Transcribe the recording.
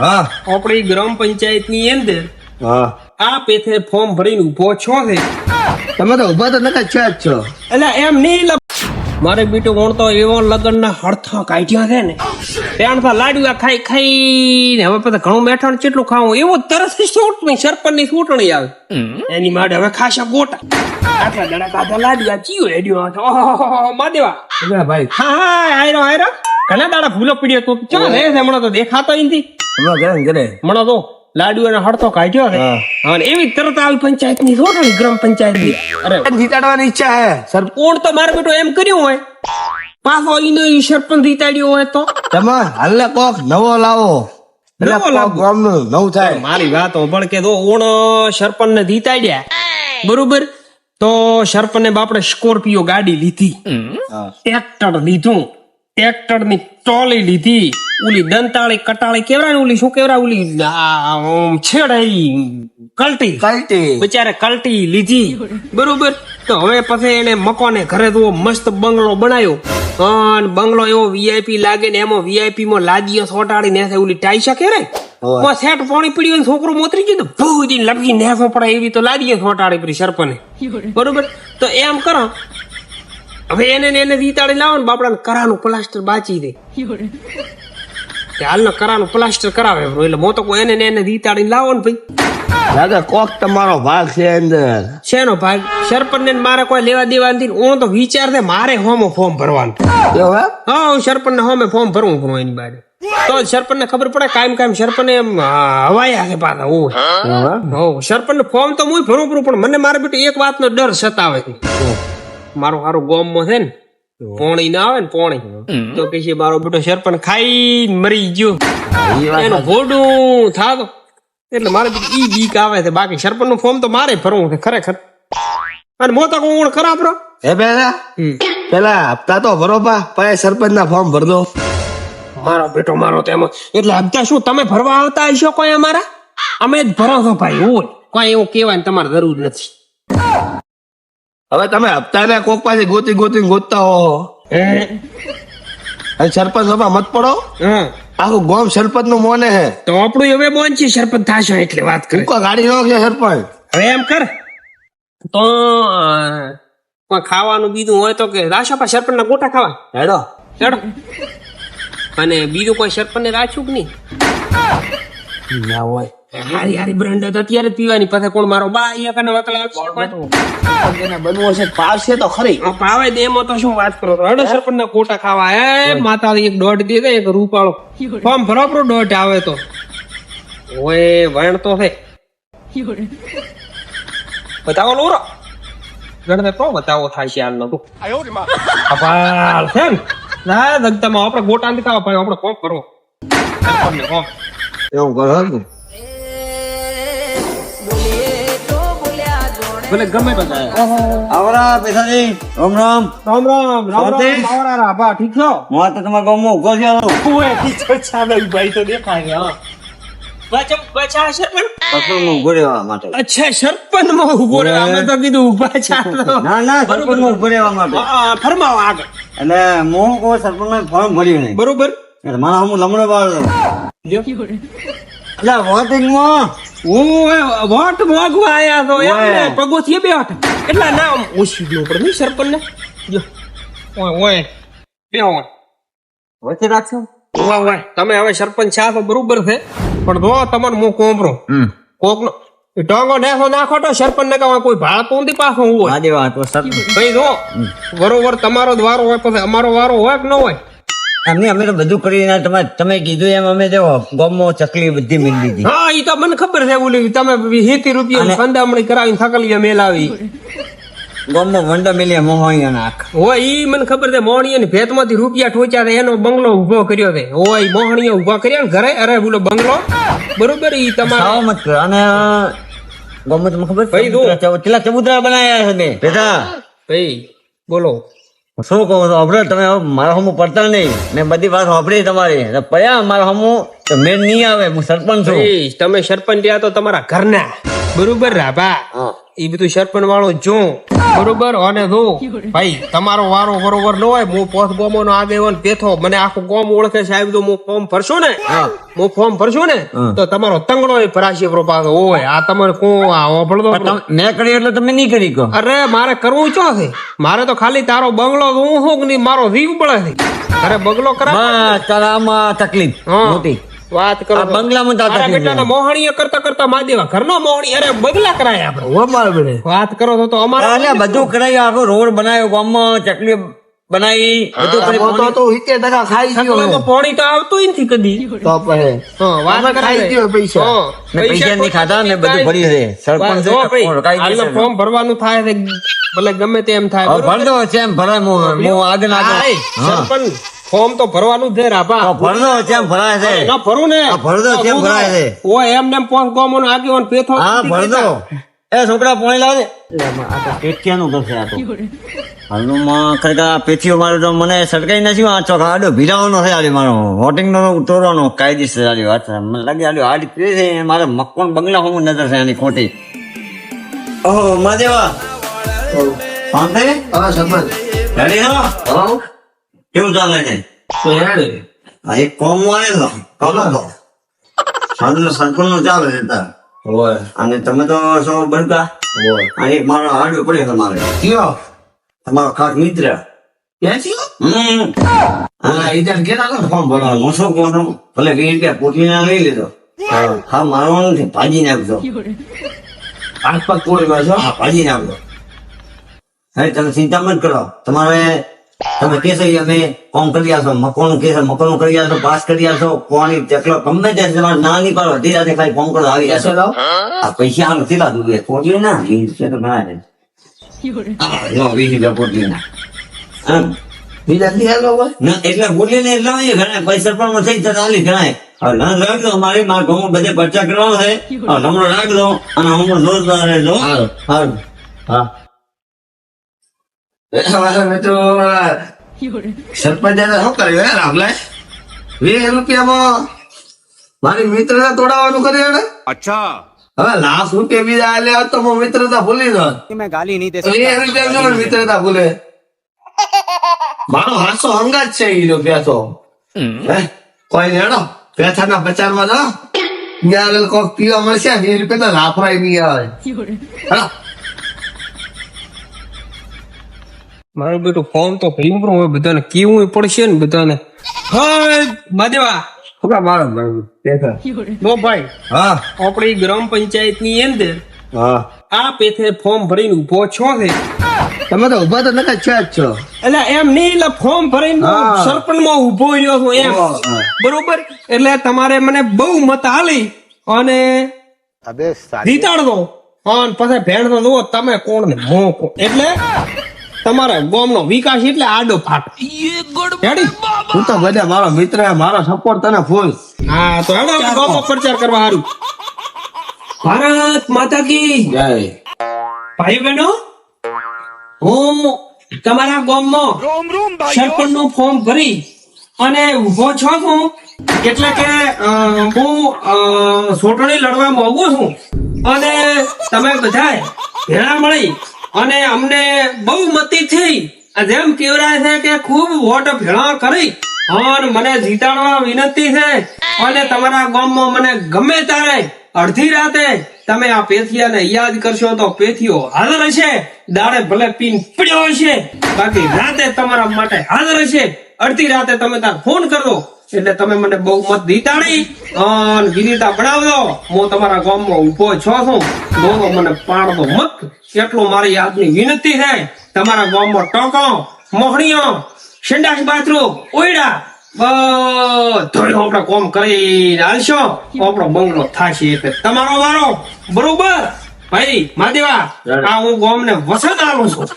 હા. આપણી ગ્રામ પંચાયતની અંદર હા. આ પેથે ફોર્મ ભરીને ઊભો છો છે તમે તો ઊભા તો નતા છે જ છો. એટલે એમ નહીં મારે બીટો વણતો એવો લગન ના હડથા કાઢ્યા છે ને. ત્યાં તો લાડવા ખાઈ ખાઈ ને હવે પછી ઘણું મેઠાણ કેટલું ખાવું એવું તરત ચૂંટણી સરપંચની ચૂંટણી આવે. એની માટે હવે ખાસા ગોટા. આટલા દડા કાઢા લાડવા ચીયો હેડ્યો હતો ઓહોહોહો, માદેવા. ભાઈ. હા હા આયરો આયરો. ઘણા દાડા ભૂલો પીડ્યો તો. ચાલે હમણાં તો દેખાતો નથી. હમણાં ઘરે ને ઘરે. હમણાં તો લાડુ અને હડતો કાઢ્યો છે. અને એવી તરત આવી પંચાયતની ચૂંટણી ગ્રામ પંચાયતની અરે જીતાડવાની ઈચ્છા હે. સર કોણ તો મારે બેટો એમ કર્યું હોય? પાછો ઈનો ઈ સરપંચ જીતાડ્યો હોય તો? તમે હાલે કોક નવો લાવો. નવો લાવો. ગામનું થાય. મારી વાત હોભળ કે તો ઓણ સરપંચ ને જીતાડ્યા બરોબર? તો સરપંચ ને બાપડે સ્કોર્પિયો ગાડી લીધી. ટ્રેક્ટર લીધું. ટ્રેક્ટરની ટ્રોલી લીધી. ઓલી દંતાળી કટાળી કેવરા ને ઓલી શું કેવરા ઓલી છેડાઈ કલટી. કલટી. બચારે કલટી લીધી. બરોબર? તો હવે પછી એને મકોને ઘરે તો મસ્ત બંગલો બનાવ્યો અને બંગલો એવો વીઆઈપી લાગે ને એમાં વીઆઈપી માં લાદીઓ સોટાડી ને ઓલી ટાઈ કે રે. સેટ પાણી પીડ્યું ને છોકરો મોતરી ગયું ભૂજી લપકી નેસો પડે એવી તો લાદીઓ સોટાડી પડી સરપને બરોબર? તો એમ કરો. હવે એને એને રીતાડી લાવો ને બાપડાને કરાનું પ્લાસ્ટર બાચી દે. તે હાલનો કરાનું પ્લાસ્ટર કરાવે એટલે મોતો કોઈ એને ને એને રીતાડી લાવો ને ભાઈ. દાદા કોક તમારો ભાગ છે અંદર. શેનો ભાગ? સરપંચ ને મારે કોઈ લેવા દેવા નથી હું તો વિચાર છે મારે હોમો ફોર્મ ભરવાનું. હા હું સરપંચ ને હોમે ફોર્મ ભરવું પણ એની બારે. તો સરપંચ ને ખબર પડે કાયમ કાયમ સરપંચ એમ હવાયા છે પાછા હું સરપંચ ને ફોર્મ તો હું ભરવું પડું પણ મને મારે બેટું એક વાતનો ડર સતાવે મારો સારું ગોમમાં છે ને પોણી ના આવે ને પોણી. તો કે મારો બેટો સરપંચ ખાઈ મરી ગયો. એનું ઘોડું થાતો એટલે મારે ઈ બીક આવે છે. બાકી સરપંચનું ફોર્મ તો મારે ભરવું છે ખરેખર. અને મોતા કોણ ખરાબ રો હે પેલા પેલા હપ્તા તો ભરો પા પછી સરપંચ ના ફોર્મ ભર દો. મારો બેટો મારો તેમાં એટલે હપ્તા શું તમે ભરવા આવતા હશો કોઈ અમારા? અમે જ ભરો છો ભાઈ હોય કોઈ એવું કહેવાય તમારે જરૂર નથી. હવે તમે હપ્તાને કોક પાસે ગોતી ગોતી ગોતતા હો. અને સરપંચ સભા મત પડો. આખું ગોમ સરપંચનું મોને હે. તો આપણું હવે બોન છે સરપંચ થાશે એટલે વાત કરે. કોઈ ગાડી નો છે સરપંચ. હવે એમ કર. તો ખાવાનું બીજું હોય તો કે રાશો પા સરપંચ ના ગોટા ખાવા. હેડો. હેડો. અને બીજું કોઈ સરપંચ ને રાખ્યું કે નહીં? ના હોય. હારી હારી બ્રાન્ડ તો અત્યારે પીવાની. પાસે કોણ મારો બા અહીંયા કને વકલા બનવો છે પાવશે તો ખરી. પાવે દે એમાં તો શું વાત કરો હડો સરપંચ ના કોટા ખાવા. એ માતા એક દોઢ દે દે એક રૂપાળો. ફોર્મ બરાબર દોઢ આવે તો. ઓય વણ તો છે બતાવો લોરો ગણને તો બતાવો થાય છે હાલ તું. અપાલ છે ને. ના દગતામાં આપણે ગોટા નથી ખાવા ભાઈ આપણે કોમ કરો એવું કરો ભલે ગમે તો જાય આવરા પેશાજી રામ રામ. રામ રામ રામ રામ આવરા રા બા ઠીક છો? હું તો તમારા ગામમાં ઊભો છું. ઓય ઠીક છે ચાલો ભાઈ તો દેખાય હા. અચ્છા સરપંચમાં ઊભો અમે તો કીધું ઊભા ચાલો ના ના સરપંચમાં ઊભો રહેવા માટે. ફરમાવો આગળ. એટલે હું સરપંચ સરપંચમાં ફોર્મ ભર્યું નહીં. બરોબર. મારા હું લમણો બાળ. એટલે વોટ મોગવા આયા તો એમ ને ઓય. પગોથી બે વટ એટલા નામ ઓછી ગયું પડે નહીં સરપંચ ને જો. ઓય ઓય. બે ઓય. વચ્ચે રાખશો? ઓય ઓય. તમે હવે સરપંચ છો તો બરોબર છે. પણ જો તમારે હું કોમરો કોક નો ટાંગો નેસો નાખો તો સરપંચ ને કહો કોઈ ભાળ તો નથી પાછો હોય. મારી વાત ભાઈ જો બરોબર તમારો દ્વારો વારો હોય પછી અમારો વારો હોય કે ન હોય? અમે અમે તો બધું કરીને તમે તમે કીધું એમ અમે જો ગમો ચકલી બધી મિલ દીધી. હા એ તો મને ખબર છે ઓલી તમે હેતી રૂપિયા સંદામણી કરાવીને થકલીએ મેલાવી ગામમાં વંડો મિલિયા મોહણીયા નાખ. હોય ઈ મને ખબર છે મોહણીએ અને ભેતમાંથી રૂપિયા ઠોચ્યા એનો બંગલો ઊભો કર્યો છે. હોય મોહણીએ ઊભા કર્યા ને ઘરે અરે બોલો બંગલો. બરોબર ઈ તમારે મત કરો. અને ગામમાં તમને ખબર ભાઈ જો. ચબૂતરા- બનાવ્યા છે બે. બેટા ભાઈ બોલો. શું કહું અભરે તમે મારા હમું પડતા નહીં. મેં બધી વાત સાંભળી તમારી. પડ્યા મારા હમું મેળ નહીં આવે, હું સરપંચ છું. તમે સરપંચ રહ્યા તો તમારા ઘરના. બરોબર રાભા? એ બધું સરપંચ વાળો જો બરોબર? અને જો ભાઈ તમારો વારો બરોબર ન હોય હું પોત ગોમો નો આગેવાન પેથો. મને આખું ગોમ ઓળખે સાહેબ તો હું ફોર્મ ભરશું ને? હું. ફોર્મ ભરશું ને? તો તમારો તંગડો એ ભરાશે બરો પાછો ઓય આ તમારે કોણ આ મેં કરી એટલે તમે નહીં કરી કહો. અરે મારે કરવું ચો છે? મારે તો ખાલી તારો બંગલો હું હું મારો રીવ પડે છે. અરે બંગલો કરા તકલીફ. હા. વાત કરો આ બંગલામાં તો આ બેટાના મોહણીએ કરતા કરતા માદેવા ઘરનો મોહણી અરે બગલા કરાય આપણે. હોવા મારે વાત કરો તો તો અમારે અરે બધું કરાય આખો રોડ બનાવ્યો ગામમાં ચકલી બનાવી બધું કરી તો તો સિત્તેર ટકા ખાઈ ગયો તો પોણી તો આવતું નથી કદી. તો પછી હા, વાત ખાઈ ગયો પૈસા. ને પૈસા ની ખાધા ને બધું ભરી છે. સરપંચ જો ભાઈ, રોકાઈ હાલનું ફોર્મ ભરવાનું થાય છે ભલે ગમે તેમ થાય બરોબર? છે એમ ભરાય હું હું આગળ આગળ સરપંચ. ફોર્મ તો ભરવાનું જ છે રાભા. ભરદો છે ભરાય છે. ના ભરું ને. આ ભરદો કેમ ભરાય છે? ઓ એમ નેમ પોંચ ગામોનો આગેવાન પેથો હા ભરદો એ છોકરા પોણી લાવે આ તો પેટિયાનું ઘર છે આ તો. હાલનું માં ખરેખર આ મારે તો મને સટકાઈ નથી આ ચોખા આડો ભીરાવાનો છે આજે મારો. વોટિંગ નો ઉતરવાનો કાયદેસર આલી વાત. મને લાગે આવ્યો આડી પીએ છે મારે મકવાન બંગલા હું નજર છે આની ખોટી. ઓહો માદેવા શાંતિ? હા સમજ રેડી હો હા કેવું ચાલે છે? તો હેડે આ એક કોમ કોમ તો સાંજનો નું ચાલે છે તાર. હોય. અને તમે તો સૌ બનતા? હોય. આ એક મારો હાડું પડે તમારે. કયો? તમારો ખાસ મિત્ર. ક્યાં થયો? હમ. હા એ કેતા કરો ફોર્મ ભરવા હું શું કહું છું? ભલે વીસ રૂપિયા પોટીના લઈ લીધો. હા. મારવાનું નથી ભાજી નાખજો. હાથ પગ તોડી મારશો હા ભાજી નાખજો. હવે તમે ચિંતા મત કરો. તમારે તમે કહેશો અમે કોમ કરી આવશો મકોનું કહેશો મકોનું કરી આવશો પાસ કરી આવશો કોની ચકલો ગમે તે તમારે ના નહીં પાડો ધીરે ખાલી કોમ કરો આવી જશો આ પૈસા આનું કેટલા દૂર પોટલી ના રૂપિયા તો ને રે અમારે મારા ગામમાં બધે પરચા કરવાનો છે. નંબર રાખજો અને હમણાં જોરદાર રહેજો. હા. મારા મિત્રો સરપંચ શું કર્યું હે રામલાલ? વીસ રૂપિયામાં મારી મિત્ર તોડાવાનું કર્યું એને અચ્છા. હવે લાખ રૂપિયા બીજા આલ્યા તો હું મિત્રતા ભૂલી દો મેં ગાલી નહીં દેતો વીસ રૂપિયા મિત્રતા ભૂલે? મારો હાસો હંગાજ છે ઈ જો બેઠો કોઈ લેડો બેઠાના બચારમાં દો ત્યાં કોક પીવા મળશે વીસ રૂપિયા તો લાફરાય નહીં આવે. મારું બેટું ફોર્મ તો ભર્યું પણ હવે બધાને કેવું પડશે ને બધાને. હા માદેવા ખોકા મારા નો ભાઈ. હા. આપણી ગ્રામ પંચાયતની અંદર હા. આ પેથે ફોર્મ ભરીને ઊભો છો છે તમે તો ઊભા તો નતા છે જ છો. એટલે એમ નહીં એટલે ફોર્મ ભરીને સરપંચમાં ઊભો રહ્યો છું એમ. બરોબર? એટલે તમારે મને બહુ મત હાલી અને જીતાડ દો અને પછી ભેણ તો જુઓ તમે કોણ ને મો એટલે તમારા ગોમનો વિકાસ એટલે આડો પાક હું તો બધા મારો મિત્ર મારો સપોર્ટ તને ફૂલ હા તો હેડો ગોમનો પ્રચાર કરવા હારું. ભારત માતા કી જય. ભાઈ બહેનો હું તમારા ગોમમાં સરપંચનું ફોર્મ ભરી અને ઊભો છો હું. એટલે કે હું ચૂંટણી લડવામાં આવું છું. અને તમે બધા ભેળા મળી અને અમને બહુ મતી થઈ. જેમ કેવરાય છે કે ખૂબ વોટ ભેળા કરી. અને મને જીતાડવા વિનંતી છે. અને તમારા ગામમાં મને ગમે ત્યારે અડધી રાતે તમે આ પેથિયાને યાદ કરશો તો પેથીઓ હાજર હશે. દાડે ભલે પીન પડ્યો હશે. બાકી રાતે તમારા માટે હાજર હશે. અડધી રાતે તમે તાર ફોન કરો. એટલે તમે મને બહુ મત દીતાડી અને ગિરિતા બનાવજો હું તમારા ગામમાં ઊભો છો છું. બોલો મને પાડતો મત. એટલું મારી આજની વિનંતી છે. તમારા ગામમાં ટોકો મોહણીઓ સંડાસ બાથરૂમ ઓયડા બધું આપણે કોમ કરી હાલશો આપણો બંગલો થાશે એટલે તમારો મારો બરોબર? ભાઈ માદેવા આ હું ગામને વસત આવું છું.